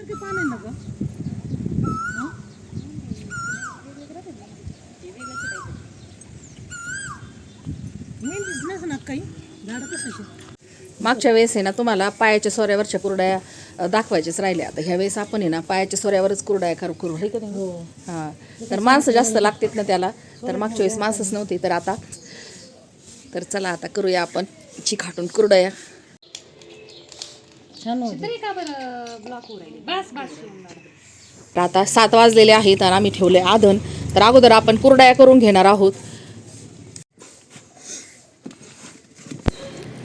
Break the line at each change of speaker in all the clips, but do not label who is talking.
आहे ना गं. काही. झाडं कशाची?
मागच्या वेळेस आहे ना तुम्हाला पायाच्या सोऱ्यावरच्या कुरड्या दाखवायच्याच राहिल्या. आता ह्या वेळेस आपण आहे ना पायाच्या सोऱ्यावरच कुरड्या करू करू. हे का नाही?
हो.
हां. तर माणसं जास्त लागतात ना त्याला. तर मागच्या वेळेस माणसंच नव्हती. तर आता तर चला आता करूया आपण चिखाटून कुरड्या.
छान होते.
तर आता सात वाजलेले आहेत आणि आम्ही ठेवले आधन तर अगोदर आपण कुरड्या करून घेणार आहोत.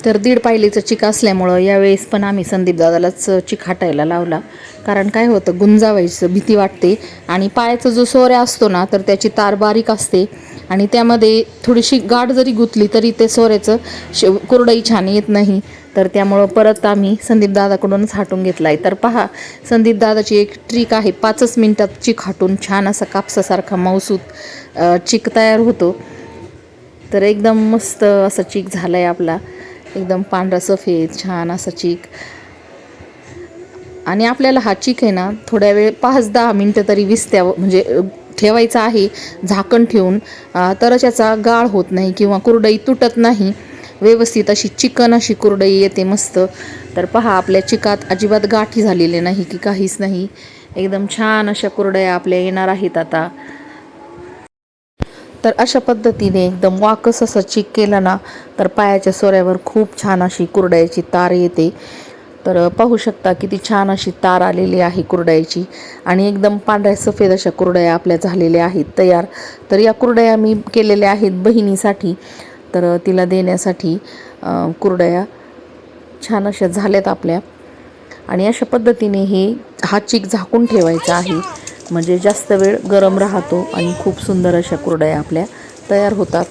तर दीड पायलीचं चिक असल्यामुळं यावेळेस पण आम्ही संदीप दादालाच चिक हाटायला लावला. कारण काय होतं गुंजावायचं भीती वाटते आणि पायाचा जो सोऱ्या असतो ना तर त्याची तार बारीक असते. आणि त्यामध्ये थोडीशी गाठ जरी गुंतली तरी ते सोऱ्याचं श कुरडई छान येत नाही. तर त्यामुळं परत आम्ही संदीपदादाकडूनच हाटून घेतला आहे तर पहा संदीपदादाची एक ट्रिक आहे. पाचच मिनटात चिक हाटून छान असा कापसासारखा मौसूत चिक तयार होतो. तर एकदम मस्त असा चीक झाला आहे आपला. एकदम पांढरा सफेद छान असा चीक आणि आपल्याला हा चीक आहे ना थोड्या वेळ पाच दहा मिनटं तरी विसत्या म्हणजे ठेवायचा आहे. झाकण ठेवून तरच याचा गाळ होत नाही किंवा कुरडई तुटत नाही. व्यवस्थित अशी चिकन अशी कुरडई येते मस्त. तर पहा आपल्या चिकात अजिबात गाठी झालेले नाही की काहीच नाही. एकदम छान अशा कुरडया आपल्या येणार आहेत आता. तर अशा पद्धतीने एकदम वाकस असं चिक केलं ना तर पायाच्या सोऱ्यावर खूप छान अशी कुरड्याची तार येते. तर पाहू शकता किती छान अशी तार आलेली आहे कुरडयाची. आणि एकदम पांढऱ्या सफेद अशा कुरड्या आपल्या झालेल्या आहेत तयार. तर या कुरडया मी केलेल्या आहेत बहिणीसाठी. तर तिला देण्यासाठी कुरड्या छान अशा झाल्यात आपल्या. आणि अशा पद्धतीने हे हा चीक झाकून ठेवायचा आहे. म्हणजे जास्त वेळ गरम राहतो आणि खूप सुंदर अशा कुरड्या आपल्या तयार होतात.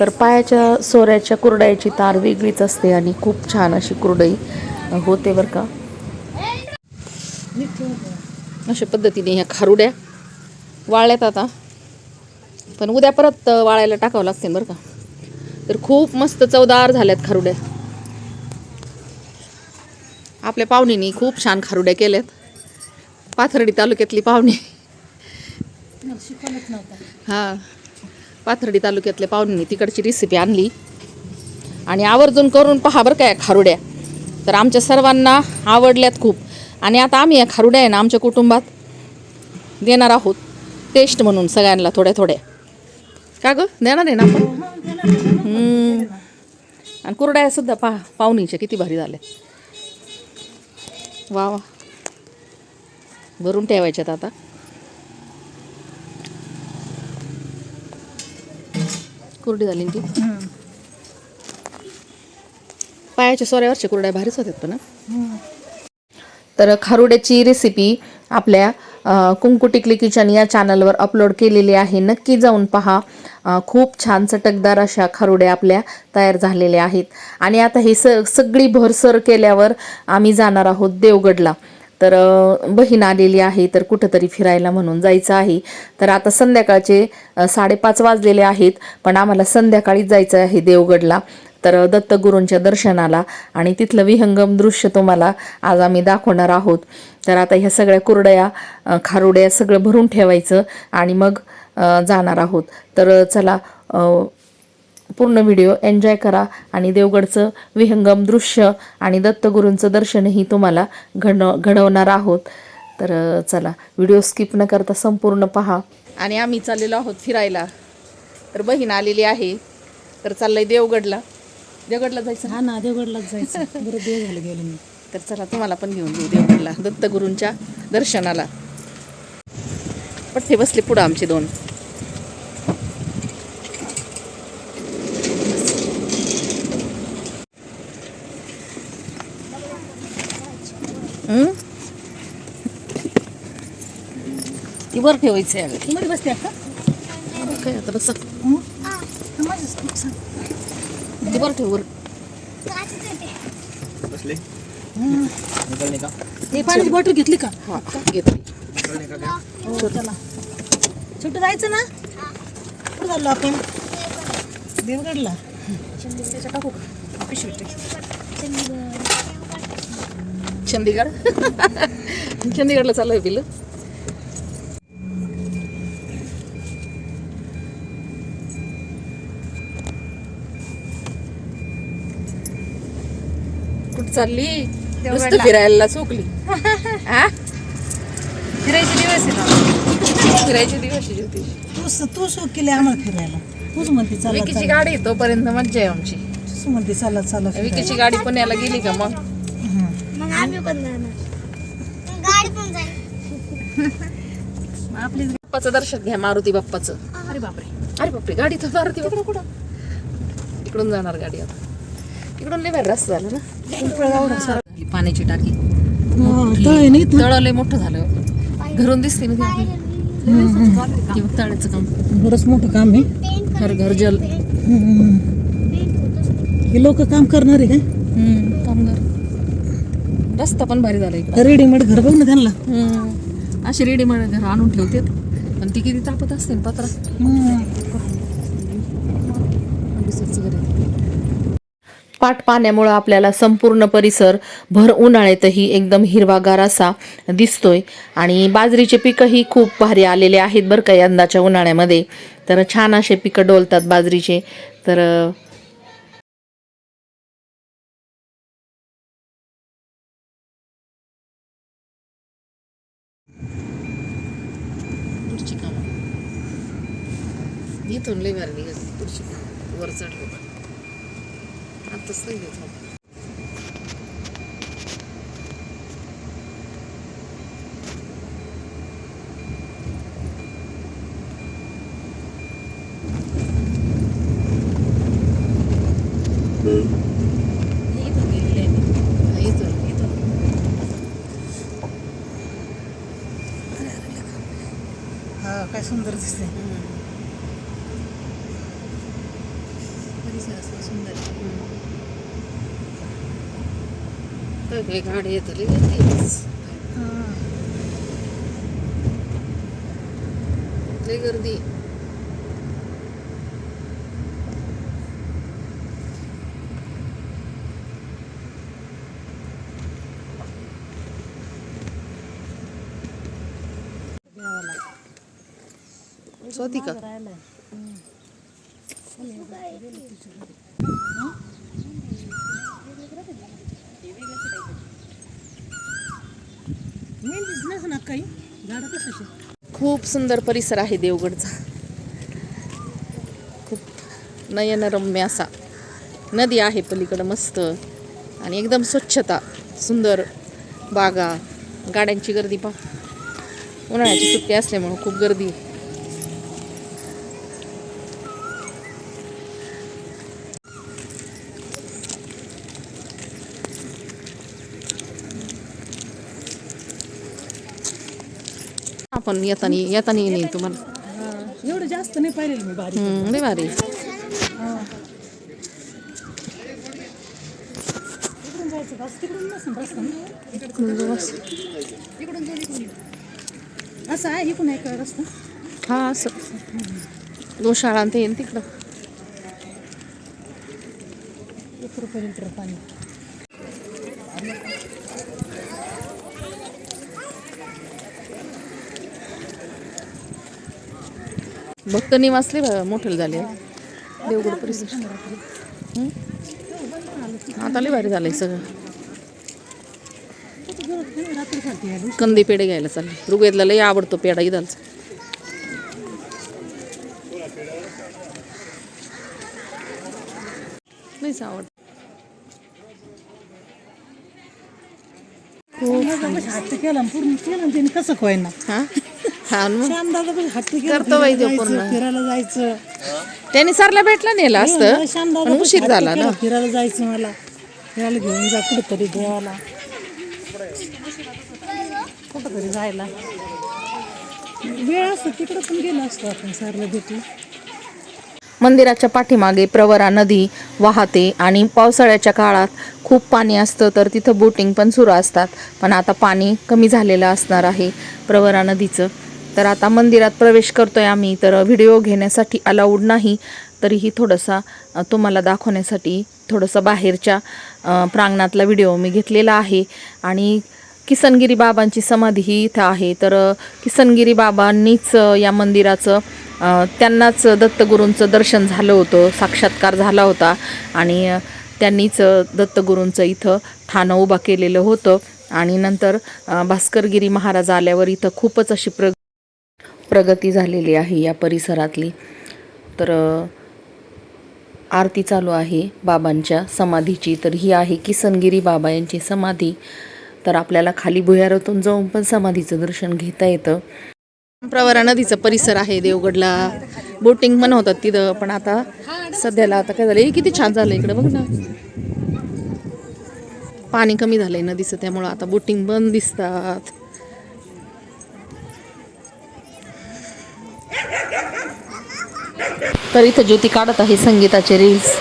तर पायाच्या सोऱ्याच्या कुरड्याची तार वेगळीच असते आणि खूप छान अशी कुरडई होते बरं का. अशा पद्धतीने ह्या खारुड्या वाळल्यात आता. पण उद्या परत वाळायला टाकावं लागते बरं का. तर खूप मस्त चवदार झाल्यात खारुड्या. आपल्या पाहुणीनी खूप छान खारुड्या केल्यात. पाथर्डी तालुक्यातली पाहुणी.
मला
हां. पाथर्डी तालुक्यातल्या पाहुणींनी तिकडची रेसिपी आणली. आणि आवर्जून करून पहा बरं काय खारुड्या. तर आमच्या सर्वांना आवडल्यात खूप. आणि आता आम्ही या खारुड्या आहे ना आमच्या कुटुंबात देणार आहोत. टेस्ट म्हणून सगळ्यांना थोड्या थोड्या. का गं? देणार आहे ना आपण? आणि कुरड्या सुद्धा पा पाहुणीच्या किती भारी झाल्या वा वा. भरून ठेवायच्यात आता. कुरडी झाली ती? पायाच्या सोऱ्यावरच्या कुरड्या भारीच होत्यात पण तर खारुड्याची रेसिपी आपल्या कुंकू टिकली किचन या चॅनलवर अपलोड केलेली आहे. नक्की जाऊन पहा. खूप छान चटकदार अशा खारुड्या आपल्या तयार झालेल्या आहेत. आणि आता हे स सगळी भरसर केल्यावर आम्ही जाणार आहोत देवगडला. तर बहीण आलेली आहे तर कुठंतरी फिरायला म्हणून जायचं आहे. तर आता संध्याकाळचे साडेपाच वाजलेले आहेत पण आम्हाला संध्याकाळीच जायचं आहे देवगडला. तर दत्तगुरूंच्या दर्शनाला आणि तिथलं विहंगम दृश्य तुम्हाला आज आम्ही दाखवणार आहोत. तर आता ह्या सगळ्या कुरड्या खारुड्या सगळं भरून ठेवायचं आणि मग जाणार आहोत. तर चला पूर्ण व्हिडिओ एन्जॉय करा आणि देवगडचं विहंगम दृश्य आणि दत्तगुरूंचं दर्शनही तुम्हाला घडव घडवणार आहोत. तर चला व्हिडिओ स्किप न करता संपूर्ण पहा. आणि आम्ही चाललेलो आहोत फिरायला. तर बहीण आलेली आहे. तर चाललंय देवगडला. देवगडला जायचं?
हा ना देवगडलाच जायचं. बरं देव झालं गेलो मी.
तर चला तुम्हाला पण घेऊन जाऊ देवगडला दत्तगुरूंच्या दर्शनाला. पठ्ठे बसले पुढं आमचे दोन. हं? ती वर ठेवायचं आहे अगं.
ती मध्ये बसते का?
काय आता बस.
माझंच खूप सांग.
ती वर ठेव वर
बसले? निकलने का
हे पाण्याची बॉटल घेतली का?
हा घेतली
निकलने का क्या
हो चला. छोटं जायचं ना? कुठं चाललो आपण? देवगडला. त्याच्या टाकू का? पिशवीत टाक.
चंदीगड. चंदीगडला चालू आहे चालली. नुसतं फिरायला चोकली. हा
फिरायचे दिवस आहे ना
फिरायचे दिवस आहे ज्योतिष.
तूच तू सो केले आम्हाला फिरायला. तूच म्हणते चला
विकीची
चला.
गाडी आहे, तोपर्यंत मज्जा आहे आमची.
तूच म्हणते चला चला फिरायला.
विकीची गाडी पुण्याला गेली का मग?
हं.
मग आम्ही पण जाणार. गाडी पण जाईल.
आपली
बाप्पाचं दर्शन घ्या मारुती बाप्पाचं.
अरे बापरे.
अरे बापरे गाडी तर मारुती बाप्पा. कुठं? इकडून जाणार गाडी आता. इकडून लय भारी रस्ता झाला ना. पाण्याची टाकी.
हो, तळ आहे नाही
तळ लय मोठं झालं. घरून दिसते ना ती आपली. ती बघ तळ्याचं काम.
बरंच मोठं काम आहे.
घर घर जल.
हं. हे लोक काम करणार आहे काय?
कामगार रस्ता पण भारी झाला इकडं.
रेडीमेड घर बघ ना त्यांना.
अशी रेडीमेड घर आणून ठेवतात. पण ती किती तापत असते ना पत्रा. ऑफिसरचं घर आहे. पाट पाण्यामुळं आपल्याला संपूर्ण परिसर भर उन्हाळ्यातही एकदम हिरवागार असा दिसतोय. आणि बाजरीचे पिकंही खूप भारी आलेले आहेत बरं का यंदाच्या उन्हाळ्यामध्ये. तर छान असे पिकं डोलतात बाजरीचे. तर इथून लई भारी पुढची वर चढलो आताच नाही देत इथून इथून
हा काय सुंदर दिसते
परिसर असला सुंदर तर काही गाडी येत आली लई गर्दी होती का
मेन दिसणार ना काही? झाडं कशाचे?
खूप सुंदर परिसर आहे देवगडचा. खूप नयनरम्य असा. नदी आहे पलीकडं मस्त. आणि एकदम स्वच्छता सुंदर बागा. गाड्यांची गर्दी पा उन्हाळ्याची सुट्टी असल्यामुळं खूप गर्दी. आपण येताना येताना येईन तुम्हाला.
एवढं जास्त नाही पाहिलेलं मी बारीक.
हम्म, लय भारी.
तिकडून जायचं बस तिकडून नसेल रस्ता ना? इकडून जाऊ इकडून. असं आहे इकडून रस्ता?
हा असं. गोशाळा आणि ते येईन तिकडं.
एक रुपये लिटर पाणी.
भक्त निवासले मोठे झाले. देवगड परिसर? आता लय भारी झालंय सगळं. कंदी पेढे घ्यायला चालले. ऋग्वेदला लय आवडतो पेढा इदालचा. आवड
हट्ट केला पूर्ण केलं त्याने कसं खोयना?
हा हा? करतो बाई तो
फिरायला
पूर्ण.
जायचं, फिरायला जायचं.
त्याने सरला भेटला नेला असतं पण उशीर झाला ना.
फिरायला जायचं मला. फिरायला घेऊन जा कुठेतरी देवाला. कुठंतरी जायला. वेळ असतो तिकडं पण गेलो असतो आपण सरला भेटलं
मंदिराच्या पाठीमागे प्रवरा नदी वाहते आणि पावसाळ्याच्या काळात खूप पाणी असतं तर तिथं बोटिंग पण सुरू असतात. पण आता पाणी कमी झालेलं असणार आहे प्रवरा नदीचं. तर आता मंदिरात प्रवेश करतोय आम्ही तर व्हिडिओ घेण्यासाठी अलाउड नाही. तरीही थोडासा तुम्हाला दाखवण्यासाठी थोडंसं बाहेरच्या प्रांगणातला व्हिडिओ मी घेतलेला आहे. आणि किसनगिरी बाबांची समाधी ही इथं आहे. तर किसनगिरी बाबांनीच या मंदिराचं त्यांनाच दत्तगुरूंचं दर्शन झालं होतं साक्षात्कार झाला होता. आणि त्यांनीच दत्तगुरूंचं इथं ठाणं उभा केलेलं होतं. आणि नंतर भास्करगिरी महाराज आल्यावर इथं खूपच अशी प्र प्रगती झालेली आहे या परिसरातली. तर आरती चालू आहे बाबांच्या समाधीची. तर ही आहे किसनगिरी बाबा यांची समाधी. तर आपल्याला खाली भुयारातून जाऊन पण समाधीचं दर्शन घेता येतं. प्रवरा नदीचा परिसर आहे देवगडला बोटिंग पण होतात तिथं. पण आता सध्याला आता काय झालं हे किती छान झालं इकडं बघ ना. पाणी कमी झालंय नदीचं त्यामुळं आता बोटिंग बंद दिसतात. तर इथं ज्योती काढत आहे संगीताचे रील्स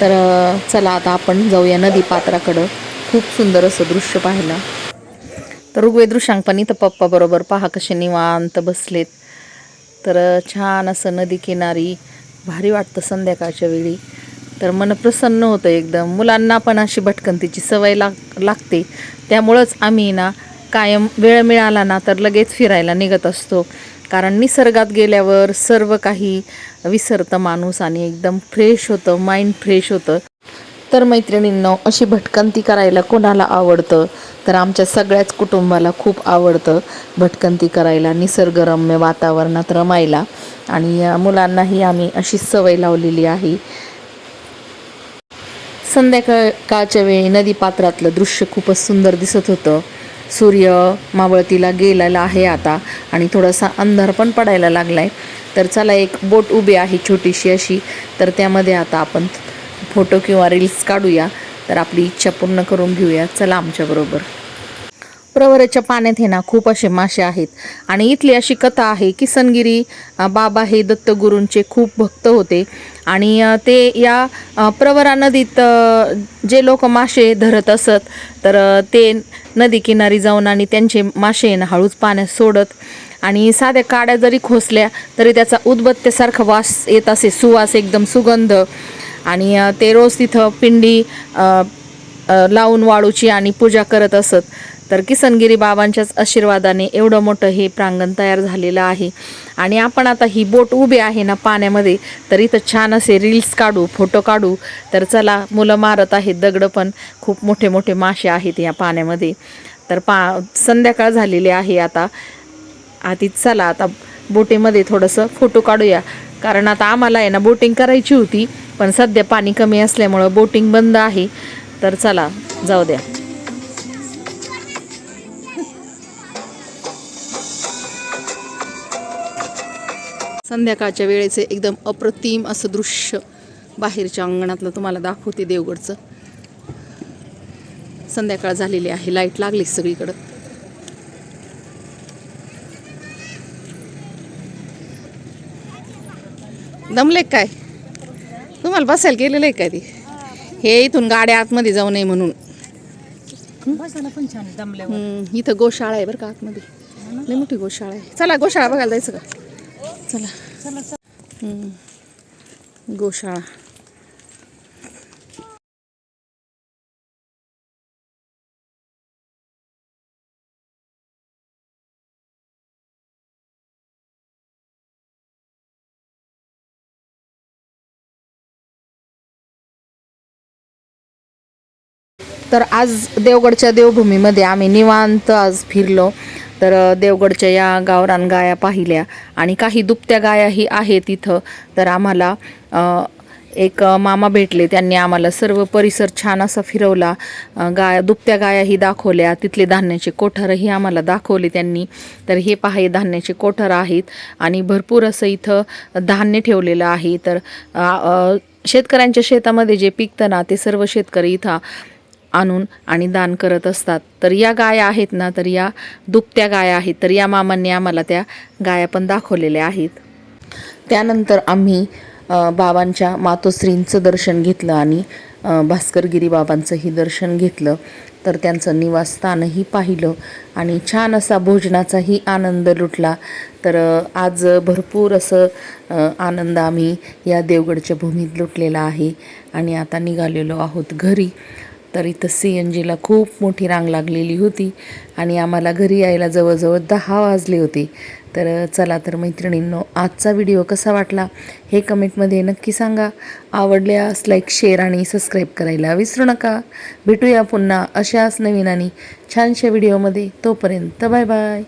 तर चला आता आपण जाऊया नदी पात्राकडं. खूप सुंदर असं दृश्य पाहायला तर ऋग्वेद ऋषांक पण इथं पप्पा बरोबर पहा कसे निवांत बसलेत. तर छान असं नदी किनारी भारी वाटतं संध्याकाळच्या वेळी. तर मन प्रसन्न होतं एकदम. मुलांना पण अशी भटकंतीची सवय लाग लागते. त्यामुळंच आम्ही ना कायम वेळ मिळाला ना तर लगेच फिरायला निघत असतो. कारण निसर्गात गेल्यावर सर्व काही विसरतं माणूस आणि एकदम फ्रेश होतं माइंड फ्रेश होतं. तर मैत्रिणींनो अशी भटकंती करायला कोणाला आवडतं? तर आमच्या सगळ्याच कुटुंबाला खूप आवडतं भटकंती करायला निसर्गरम्य वातावरणात रमायला. आणि मुलांनाही आम्ही अशी सवय लावलेली आहे. संध्याकाळच्या वेळी नदीपात्रातलं दृश्य खूपच सुंदर दिसत होतं. सूर्य मावळतीला गेलेला आहे आता आणि थोडासा अंधार पण पडायला लागलाय. तर चला एक बोट उभी आहे छोटीशी अशी. तर त्यामध्ये आता आपण फोटो किंवा रील्स काढूया. तर आपली इच्छा पूर्ण करून घेऊया. चला आमच्याबरोबर प्रवराच्या पाण्यात हे ना खूप असे मासे आहेत. आणि इथली अशी कथा आहे की सनगिरी बाबा हे दत्तगुरूंचे खूप भक्त होते. आणि ते या प्रवरा नदीत जे लोक मासे धरत असत तर ते नदी किनारी जाऊन आणि त्यांचे मासे ना हळूच पाण्यात सोडत आणि साध्या काड्या जरी खोसल्या तरी त्याचा उदबत्त्यासारखा वास येत असे. सुवास एकदम सुगंध. आणि ते रोज तिथं पिंडी लावून वाळूची आणि पूजा करत असत. तर किसनगिरी बाबांच्याच आशीर्वादाने एवढं मोठं हे प्रांगण तयार झालेलं आहे. आणि आपण आता ही बोट उभी आहे ना पाण्यामध्ये तर इथं छान असे रील्स काढू फोटो काढू. तर चला मुलं मारत आहेत दगडं पण. खूप मोठे मोठे मासे आहेत या पाण्यामध्ये. तर पा संध्याकाळ झालेली आहे आता. आधीच चला आता बोटीमध्ये थोडंसं फोटो काढूया. कारण आता आम्हाला आहे ना बोटिंग करायची होती पण सध्या पाणी कमी असल्यामुळं बोटिंग बंद आहे. तर चला जाऊ द्या. संध्याकाळच्या वेळेचे एकदम अप्रतिम असं दृश्य बाहेरच्या अंगणातलं तुम्हाला दाखवते देवगडचं. संध्याकाळ झालेली आहे लाइट लागली सगळीकडं. दमले काय? तुम्हाला बसायला गेलेलं आहे काय ते? हे इथून गाड्या आतमध्ये जाऊ नये म्हणून. हम्म, इथं गोशाळा आहे बरं का आतमध्ये. लई मोठी गोशाळा आहे. चला गोशाळा बघायला जायचं का? चला.
चला चला.
हम्म. गोशाळा. तर आज देवगडच्या देवभूमीमध्ये आम्ही निवांत आज फिरलो. तर देवगडच्या या गावरान गाया पाहिल्या आणि काही दुभत्या गायाही आहेत इथं. तर आम्हाला एक मामा भेटले. त्यांनी आम्हाला सर्व परिसर छान असा फिरवला. गाया दुभत्या गायाही दाखवल्या. तिथले धान्याचे कोठारही आम्हाला दाखवले त्यांनी. तर हे पहा हे धान्याचे कोठार आहेत आणि भरपूर असं इथं धान्य ठेवलेलं आहे. तर शेतकऱ्यांच्या शेतामध्ये जे पिकतं ना ते सर्व शेतकरी इथं आणून आणि दान करत असतात. तर या गाया आहेत ना तर या दुभत्या गाया आहेत. तर या मामांनी आम्हाला त्या गाया पण दाखवलेल्या आहेत. त्यानंतर आम्ही बाबांच्या मातोश्रींचं दर्शन घेतलं आणि भास्करगिरी बाबांचंही दर्शन घेतलं. तर त्यांचं निवासस्थानही पाहिलं आणि छान असा भोजनाचाही आनंद लुटला. तर आज भरपूर असं आनंद आम्ही या देवगडच्या भूमीत लुटलेला आहे आणि आता निघालेलो आहोत घरी. तर इथं सी एन जीला खूप मोठी रांग लागलेली होती आणि आम्हाला घरी यायला जवळजवळ दहा वाजले होते. तर चला तर मैत्रिणींनो आजचा व्हिडिओ कसा वाटला हे कमेंटमध्ये नक्की सांगा. आवडल्यास लाईक शेअर आणि सबस्क्राईब करायला विसरू नका. भेटूया पुन्हा अशाच नवीन आणि छानशा व्हिडिओमध्ये. तोपर्यंत बाय बाय